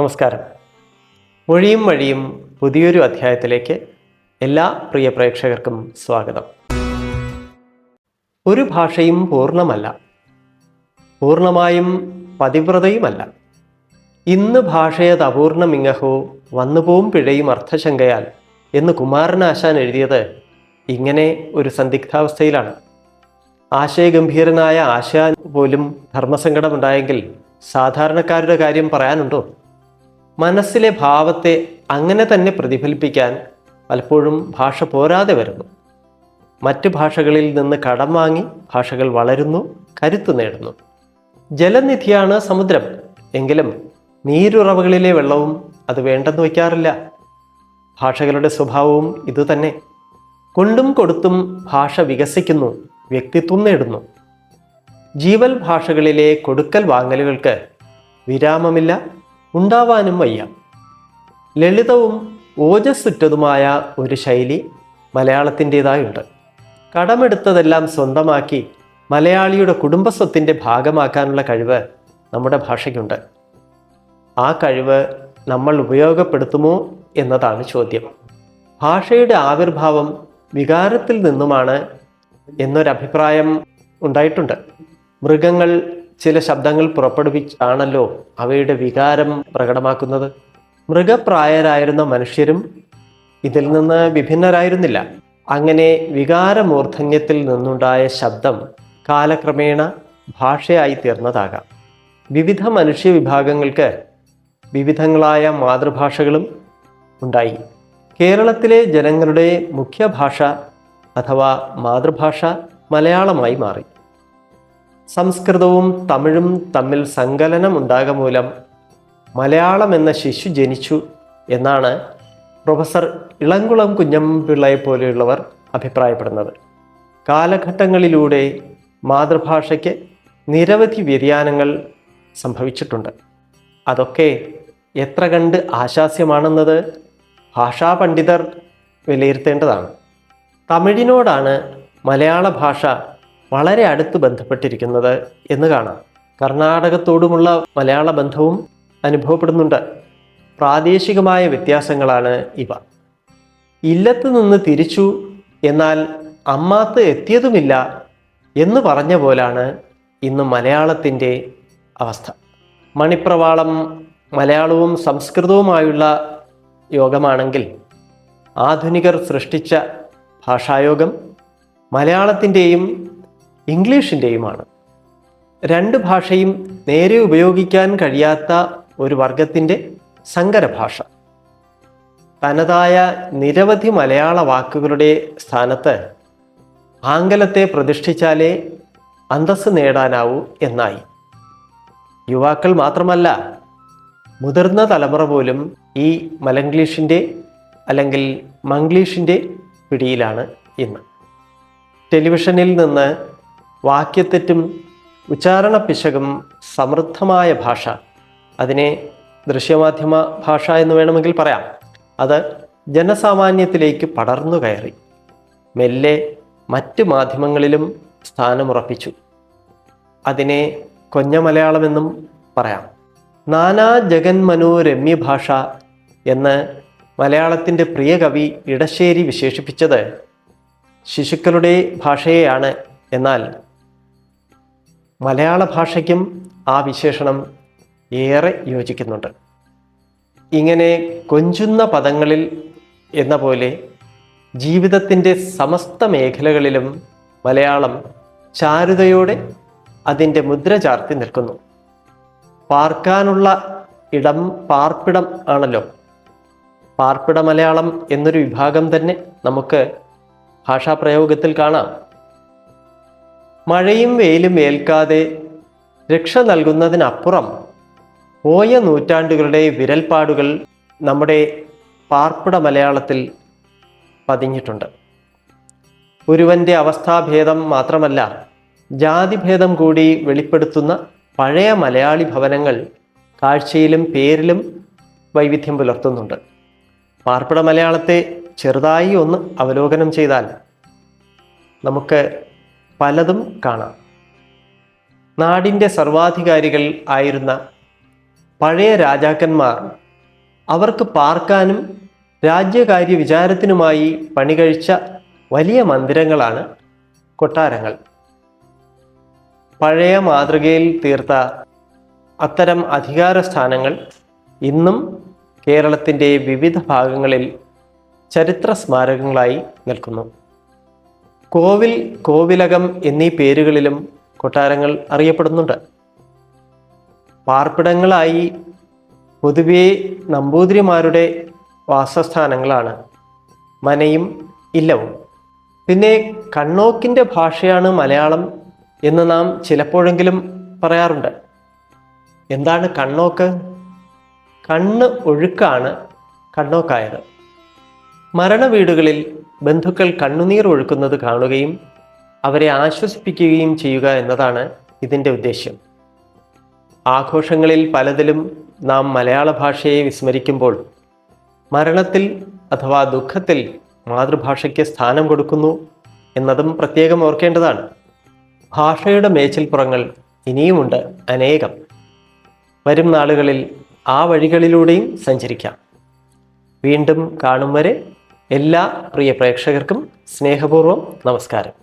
നമസ്കാരം. മൊഴിയും വഴിയും പുതിയൊരു അധ്യായത്തിലേക്ക് എല്ലാ പ്രിയ പ്രേക്ഷകർക്കും സ്വാഗതം. ഒരു ഭാഷയും പൂർണമല്ല. പൂർണമായും പതിവ്രതയുമല്ല. ഇന്ന് ഭാഷയത് അപൂർണമിങ്ങഹോ വന്നുപോവും പിഴയും അർത്ഥശങ്കയാൽ എന്ന് കുമാരനാശാൻ എഴുതിയത് ഇങ്ങനെ ഒരു സന്ദിഗ്ധാവസ്ഥയിലാണ്. ആശയഗംഭീരനായ ആശാൻ പോലും ധർമ്മസങ്കടമുണ്ടായെങ്കിൽ സാധാരണക്കാരുടെ കാര്യം പറയാനുണ്ടോ? മനസ്സിലെ ഭാവത്തെ അങ്ങനെ തന്നെ പ്രതിഫലിപ്പിക്കാൻ പലപ്പോഴും ഭാഷ പോരാതെ വരുന്നു. മറ്റ് ഭാഷകളിൽ നിന്ന് കടം വാങ്ങി ഭാഷകൾ വളരുന്നു കരുത്തു നേടുന്നു. ജലനിധിയാണ് സമുദ്രം. എങ്കിലും നീരുറവകളിലെ വെള്ളവും അത് വേണ്ടെന്ന് വയ്ക്കാറില്ല. ഭാഷകളുടെ സ്വഭാവവും ഇതുതന്നെ കൊണ്ടും കൊടുത്തും ഭാഷ വികസിക്കുന്നു വ്യക്തിത്വം നേടുന്നു. ജീവൽ ഭാഷകളിലെ കൊടുക്കൽ വാങ്ങലുകൾക്ക് വിരാമമില്ല. ഉണ്ടാവാനും വയ്യ. ലളിതവും ഓജസ്സുറ്റതുമായ ഒരു ശൈലി മലയാളത്തിന്റെതായുണ്ട്. കടമെടുത്തതെല്ലാം സ്വന്തമാക്കി മലയാളിയുടെ കുടുംബസ്വത്തിന്റെ ഭാഗമാക്കാനുള്ള കഴിവ് നമ്മുടെ ഭാഷയ്ക്കുണ്ട്. ആ കഴിവ് നമ്മൾ ഉപയോഗപ്പെടുത്തുമോ എന്നതാണ് ചോദ്യം. ഭാഷയുടെ ആവിർഭാവം വികാരത്തിൽ നിന്നുമാണ് എന്നൊരഭിപ്രായം ഉണ്ടായിട്ടുണ്ട്. മൃഗങ്ങൾ ചില ശബ്ദങ്ങൾ പുറപ്പെടുവിച്ചാണല്ലോ അവയുടെ വികാരം പ്രകടമാക്കുന്നത്. മൃഗപ്രായരായിരുന്ന മനുഷ്യരും ഇതിൽ നിന്ന് വിഭിന്നരായിരുന്നില്ല. അങ്ങനെ വികാരമൂർധന്യത്തിൽ നിന്നുണ്ടായ ശബ്ദം കാലക്രമേണ ഭാഷയായി തീർന്നതാകാം. വിവിധ മനുഷ്യ വിഭാഗങ്ങൾക്ക് വിവിധങ്ങളായ മാതൃഭാഷകളും ഉണ്ടായി. കേരളത്തിലെ ജനങ്ങളുടെ മുഖ്യഭാഷ അഥവാ മാതൃഭാഷ മലയാളമായി മാറി. സംസ്കൃതവും തമിഴും തമ്മിൽ സങ്കലനം ഉണ്ടാക മൂലം മലയാളം എന്ന ശിശു ജനിച്ചു എന്നാണ് പ്രൊഫസർ ഇളങ്കുളം കുഞ്ഞമ്പിള്ളയെ പോലെയുള്ളവർ അഭിപ്രായപ്പെടുന്നത്. കാലഘട്ടങ്ങളിലൂടെ മാതൃഭാഷയ്ക്ക് നിരവധി വ്യതിയാനങ്ങൾ സംഭവിച്ചിട്ടുണ്ട്. അതൊക്കെ എത്ര കണ്ട് ആശാസ്യമാണെന്നത് ഭാഷാ പണ്ഡിതർ വിലയിരുത്തേണ്ടതാണ്. തമിഴിനോടാണ് മലയാള ഭാഷ വളരെ അടുത്ത് ബന്ധപ്പെട്ടിരിക്കുന്നത് എന്ന് കാണാം. കർണാടകത്തോടുമുള്ള മലയാള ബന്ധവും അനുഭവപ്പെടുന്നുണ്ട്. പ്രാദേശികമായ വ്യത്യാസങ്ങളാണ് ഇവ. ഇല്ലത്ത് നിന്ന് തിരിച്ചു എന്നാൽ അമ്മാത്ത് എത്തിയതുമില്ല എന്ന് പറഞ്ഞ പോലാണ് ഇന്ന് മലയാളത്തിന്റെ അവസ്ഥ. മണിപ്രവാളം മലയാളവും സംസ്കൃതവുമായുള്ള യോഗമാണെങ്കിൽ ആധുനികർ സൃഷ്ടിച്ച ഭാഷായോഗം മലയാളത്തിന്റെയും ഇംഗ്ലീഷിന്റെയുമാണ്. രണ്ട് ഭാഷയും നേരെ ഉപയോഗിക്കാൻ കഴിയാത്ത ഒരു വർഗത്തിന്റെ സങ്കരഭാഷ തനതായ നിരവധി മലയാള വാക്കുകളുടെ സ്ഥാനത്ത് ആംഗലത്തെ പ്രതിഷ്ഠിച്ചാലേ അന്തസ് നേടാനാവൂ എന്നായി. യുവാക്കൾ മാത്രമല്ല മുതിർന്ന തലമുറ പോലും ഈ മലംഗ്ലീഷിന്റെ അല്ലെങ്കിൽ മംഗ്ലീഷിന്റെ പിടിയിലാണ് ഇന്ന്. ടെലിവിഷനിൽ നിന്ന് വാക്യത്തെറ്റും ഉച്ചാരണ പിശകും സമൃദ്ധമായ ഭാഷ. അതിനെ ദൃശ്യമാധ്യമ ഭാഷ എന്ന് വേണമെങ്കിൽ പറയാം. അത് ജനസാമാന്യത്തിലേക്ക് പടർന്നു കയറി. മെല്ലെ മറ്റ് മാധ്യമങ്ങളിലും സ്ഥാനമുറപ്പിച്ചു. അതിനെ കൊഞ്ഞ മലയാളമെന്നും പറയാം. നാനാ ജഗന്മനോ രമ്യഭാഷ എന്ന് മലയാളത്തിന്റെ പ്രിയ കവി ഇടശ്ശേരി വിശേഷിപ്പിച്ചത് ശിശുക്കളുടെ ഭാഷയെയാണ് എന്നാൽ മലയാള ഭാഷയ്ക്കും ആ വിശേഷണം ഏറെ യോജിക്കുന്നുണ്ട്. ഇങ്ങനെ കൊഞ്ചുന്ന പദങ്ങളിൽ എന്ന പോലെ ജീവിതത്തിന്റെ സമസ്ത മേഖലകളിലും മലയാളം ചാരുതയോടെ അതിന്റെ മുദ്ര ചാർത്തി നിൽക്കുന്നു. പാർക്കാനുള്ള ഇടം പാർപ്പിടം ആണല്ലോ. പാർപ്പിട മലയാളം എന്നൊരു വിഭാഗം തന്നെ നമുക്ക് ഭാഷാപ്രയോഗത്തിൽ കാണാം. മഴയും വെയിലും ഏൽക്കാതെ രക്ഷ നൽകുന്നതിനപ്പുറം ഓയ നൂറ്റാണ്ടുകളുടെ വിരൽപ്പാടുകൾ നമ്മുടെ പാർപ്പിട മലയാളത്തിൽ പതിഞ്ഞിട്ടുണ്ട്. ഒരുവന്റെ അവസ്ഥാഭേദം മാത്രമല്ല ജാതിഭേദം കൂടി വെളിപ്പെടുത്തുന്ന പഴയ മലയാളി ഭവനങ്ങൾ കാഴ്ചയിലും പേരിലും വൈവിധ്യം പുലർത്തുന്നുണ്ട്. പാർപ്പിട മലയാളത്തെ ചെറുതായി ഒന്ന് അവലോകനം ചെയ്താൽ നമുക്ക് പലതും കാണാം. നാടിന്റെ സർവാധികാരികൾ ആയിരുന്ന പഴയ രാജാക്കന്മാർ അവർക്ക് പാർക്കാനും രാജ്യകാര്യ വിചാരത്തിനുമായി പണികഴിച്ച വലിയ മന്ദിരങ്ങളാണ് കൊട്ടാരങ്ങൾ. പഴയ മാതൃകയിൽ തീർത്ത അത്തരം അധികാര സ്ഥാനങ്ങൾ ഇന്നും കേരളത്തിന്റെ വിവിധ ഭാഗങ്ങളിൽ ചരിത്ര സ്മാരകങ്ങളായി നിൽക്കുന്നു. കോവിൽ കോവിലകം എന്നീ പേരുകളിലും കൊട്ടാരങ്ങൾ അറിയപ്പെടുന്നുണ്ട്. പാർപ്പിടങ്ങളായി പൊതുവേ നമ്പൂതിരിമാരുടെ വാസസ്ഥാനങ്ങളാണ്. മനയും ഇല്ലവും. പിന്നെ കണ്ണോക്കിന്റെ ഭാഷയാണ് മലയാളം എന്ന് നാം ചിലപ്പോഴെങ്കിലും പറയാറുണ്ട്. എന്താണ് കണ്ണോക്ക്? കണ്ണ് ഒഴുക്കാണ് കണ്ണോക്കായത്. മരണവീടുകളിൽ ബന്ധുക്കൾ കണ്ണുനീർ ഒഴുക്കുന്നത് കാണുകയും അവരെ ആശ്വസിപ്പിക്കുകയും ചെയ്യുക എന്നതാണ് ഇതിന്റെ ഉദ്ദേശ്യം. ആഘോഷങ്ങളിൽ പലതിലും നാം മലയാള ഭാഷയെ വിസ്മരിക്കുമ്പോൾ മരണത്തിൽ അഥവാ ദുഃഖത്തിൽ മാതൃഭാഷയ്ക്ക് സ്ഥാനം കൊടുക്കുന്നു എന്നതും പ്രത്യേകം ഓർക്കേണ്ടതാണ്. ഭാഷയുടെ മേച്ചിൽപ്പുറങ്ങൾ ഇനിയുമുണ്ട് അനേകം. വരും നാളുകളിൽ ആ വഴികളിലൂടെയും സഞ്ചരിക്കാം. വീണ്ടും കാണും വരെ എല്ലാ പ്രിയ പ്രേക്ഷകർക്കും സ്നേഹപൂർവം നമസ്കാരം.